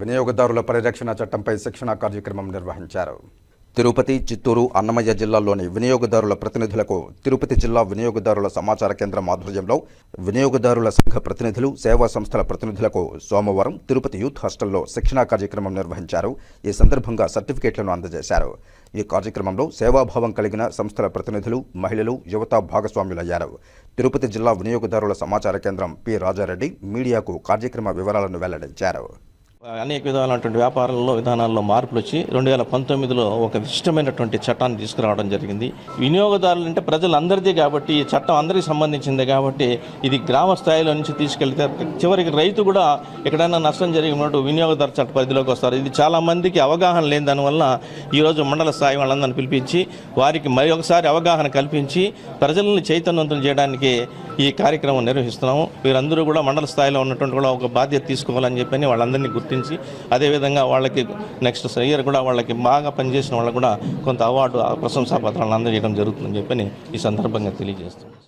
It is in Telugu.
వినియోగదారుల పరిరక్షణ చట్టంపై శిక్షణ కార్యక్రమం నిర్వహించారు. తిరుపతి చిత్తూరు అన్నమయ్య జిల్లాల్లోని వినియోగదారుల ప్రతినిధులకు తిరుపతి జిల్లా వినియోగదారుల సమాచార కేంద్రం ఆధ్వర్యంలో వినియోగదారుల సంఘ ప్రతినిధులు సేవా సంస్థల ప్రతినిధులకు సోమవారం తిరుపతి యూత్ హాస్టల్లో శిక్షణా కార్యక్రమం నిర్వహించారు. ఈ సందర్భంగా సర్టిఫికేట్లను అందజేశారు. ఈ కార్యక్రమంలో సేవాభావం కలిగిన సంస్థల ప్రతినిధులు మహిళలు యువత భాగస్వాములయ్యారు. తిరుపతి జిల్లా వినియోగదారుల సమాచార కేంద్రం పి రాజారెడ్డి మీడియాకు కార్యక్రమ వివరాలను వెల్లడించారు. అనేక విధాలైనటువంటి వ్యాపారాల్లో విధానాల్లో మార్పులు వచ్చి రెండు వేల పంతొమ్మిదిలో ఒక విశిష్టమైనటువంటి చట్టాన్ని తీసుకురావడం జరిగింది. వినియోగదారులు అంటే ప్రజలందరిది కాబట్టి ఈ చట్టం అందరికీ సంబంధించింది కాబట్టి ఇది గ్రామ స్థాయిలో నుంచి తీసుకెళ్తే చివరికి రైతు కూడా ఎక్కడైనా నష్టం జరిగినట్టు వినియోగదారు చట్ట పరిధిలోకి వస్తారు. ఇది చాలా మందికి అవగాహన లేని దానివల్ల ఈరోజు మండల స్థాయి వాళ్ళందరిని పిలిపించి వారికి మరి ఒకసారి అవగాహన కల్పించి ప్రజలను చైతన్యవంతం చేయడానికి ఈ కార్యక్రమం నిర్వహిస్తున్నాము. వీరందరూ కూడా మండల స్థాయిలో ఉన్నటువంటి కూడా ఒక బాధ్యత తీసుకోవాలని చెప్పని వాళ్ళందరినీ గుర్తు గుర్తించి అదేవిధంగా వాళ్ళకి నెక్స్ట్ ఇయర్ కూడా వాళ్ళకి బాగా పనిచేసిన వాళ్ళకు కూడా కొంత అవార్డు ప్రశంసా పత్రాలను అందజేయడం జరుగుతుందని చెప్పని ఈ సందర్భంగా తెలియజేస్తున్నాం